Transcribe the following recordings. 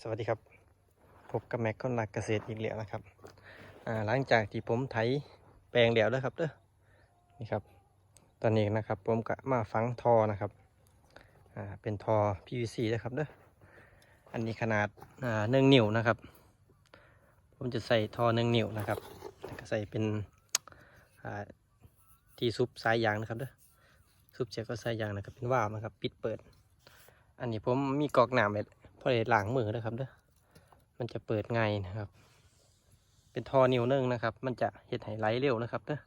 สวัสดีครับ พบกับแม็กคนรักเกษตรอีกแล้วนะครับหลังจากที่ผมไถแปลงเดี่ยวแล้วครับเด้อนี่ครับ ตอนนี้นะครับผมก็มาฝังทอนะครับเป็นทอ PVC นะครับเด้ออันนี้ขนาดหนึ่งนิ้วนะครับ ผมจะใส่ทอหนึ่งนิ้วนะครับก็ใส่เป็นที่ซุปสายยางนะครับเด้อซุปเชือกก็สายยางนะครับเป็นว่าวนะครับ ปิดเปิด อันนี้ผมมีกอกหน้ำไว้ พอได้ล้างมือนะครับเด้อมันจะเปิดไงนะครับ เป็นทอนิ้วหนึงนะครับ มันจะเห็ดให้ไหลเร็วนะครับเด้อ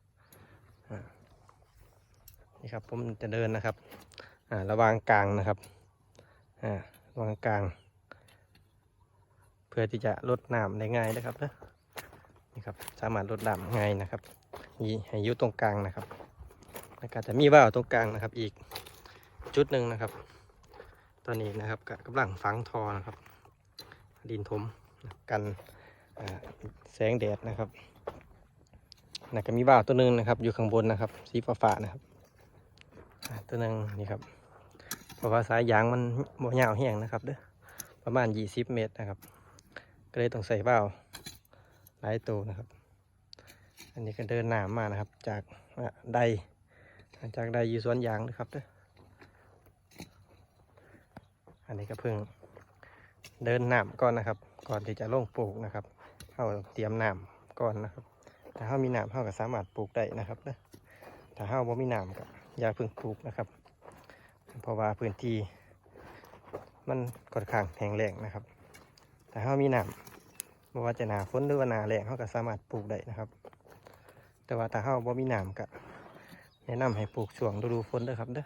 นี่ครับผมจะเดินนะครับอ่าระวางกลางนะครับอ่าระวางกลาง เพื่อที่จะลดน้ำได้ง่ายนะครับเด้อนี่ครับสามารถลดน้ำง่ายนะครับนี่ให้ยู่ตรงกลางนะครับแล้วก็จะมีว่าวตรงกลางนะครับ อีกจุดหนึ่งนะครับ ตอนนี้นะครับกำลังฝังทอนะครับ ดินถมกันแสงแดดนะครับแล้วก็มีว่าวตัวหนึ่งนะครับ อยู่ข้างบนนะครับ สีฟ้าๆนะครับ ตัวหนึ่งนี่ครับเพราะว่าสายยางมันบ่ยาวแห้งนะครับเด้อประมาณ20เมตรนะครับ ก็เลยต้องใส่ว่าวหลายตัวนะครับ อันนี้ก็เดินหนามมานะครับ จากอ่าใดจากใดอยู่สวนยางนะครับเด้อ อันนี้ก็เพิ่งเดินน้ำก่อนนะครับ ก่อนที่จะลงปลูกนะครับเราเตรียมน้ำก่อนนะครับ ถ้าเรามีน้ำเราก็สามารถปลูกได้นะครับเด้อถ้าเราบ่มีน้ำก็อย่าเพิ่งปลูกนะครับ เพราะว่าพื้นที่มันค่อนข้างแห้งแล้งนะครับถ้าเรามีน้ำไม่ว่าจะหนาฝนหรือว่าหนาแล้งเราก็สามารถปลูกได้นะครับ แต่ว่าถ้าเราบ่มีน้ำก็แนะนำให้ปลูกช่วงฤดูฝนด้อครับเด้อ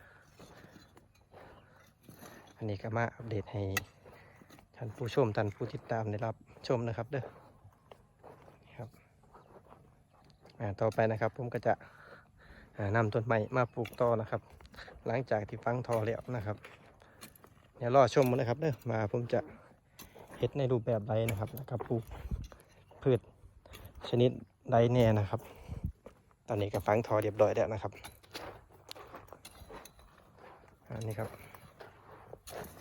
อันนี้ก็มาอัปเดตให้ท่านผู้ชมท่านผู้ติดตามได้รับชมนะครับเด้อครับอ่าต่อไปนะครับ ผมก็จะอ่านำต้นไม้มาปลูกต่อนะครับ หลังจากที่ฟังทอแล้วนะครับเดี๋ยวรอชมนะครับเด้อมาผมจะเฮ็ดในรูปแบบใดนะครับแล้วก็ปลูกพืชชนิดใดแน่นะครับ ตอนนี้ก็ฟังทอเรียบร้อยแล้วนะครับอันนี้ครับ Thank you.